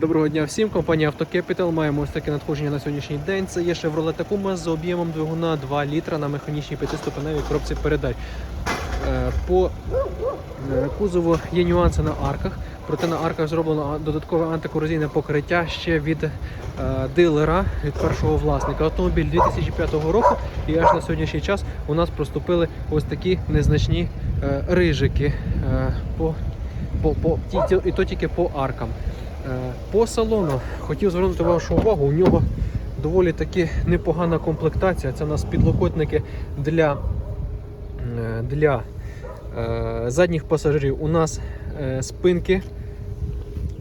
Доброго дня всім. Компанія Автокепітал. Маємо ось таке надходження на сьогоднішній день. Це є Chevrolet Tacoma з об'ємом двигуна 2 літра на механічній п'ятиступеневій коробці передач. Е, По е, кузову є нюанси на арках, проте на арках зроблено додаткове антикорозійне покриття ще від е, дилера, від першого власника. Автомобіль 2005 року і аж на сьогоднішній час у нас проступили ось такі незначні рижики по, по, по, і то тільки по аркам. Е, По салону хотів звернути вашу увагу. У нього доволі таки непогана комплектація. Це у нас підлокотники для, е, для е, задніх пасажирів. У нас спинки,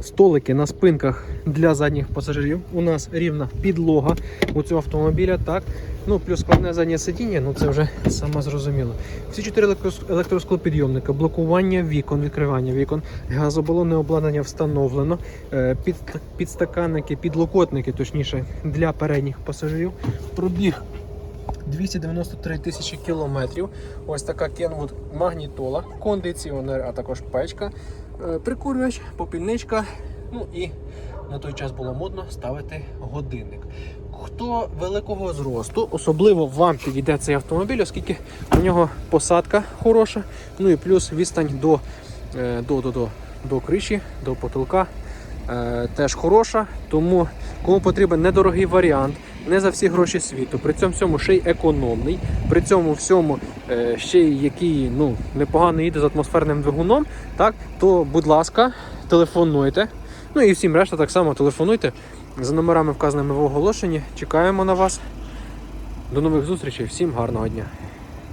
столики на спинках для задніх пасажирів. У нас рівна підлога у цього автомобіля. Так. Ну, плюс складне заднє сидіння, ну це вже саме зрозуміло. Всі чотири електрос- електросклопідйомника, блокування вікон, відкривання вікон, газобалонне обладнання встановлено, е, під, підстаканники, підлокотники, точніше, для передніх пасажирів. Пробіг 293 тисячі кілометрів. Ось така Kenwood магнітола, кондиціонер, а також печка, прикурювач, попільничка. Ну і на той час було модно ставити годинник. Хто великого зросту, особливо вам підійде цей автомобіль, оскільки у нього посадка хороша, ну і плюс відстань до, е, до, до, до, до криші, до потолка е, теж хороша. Тому кому потрібен недорогий варіант, не за всі гроші світу, при цьому всьому ще й економний, при цьому всьому е, ще й який ну, непогано їде з атмосферним двигуном, так, то будь ласка, телефонуйте. Ну і всім решта так само телефонуйте за номерами, вказаними в оголошенні. Чекаємо на вас. До нових зустрічей, всім гарного дня!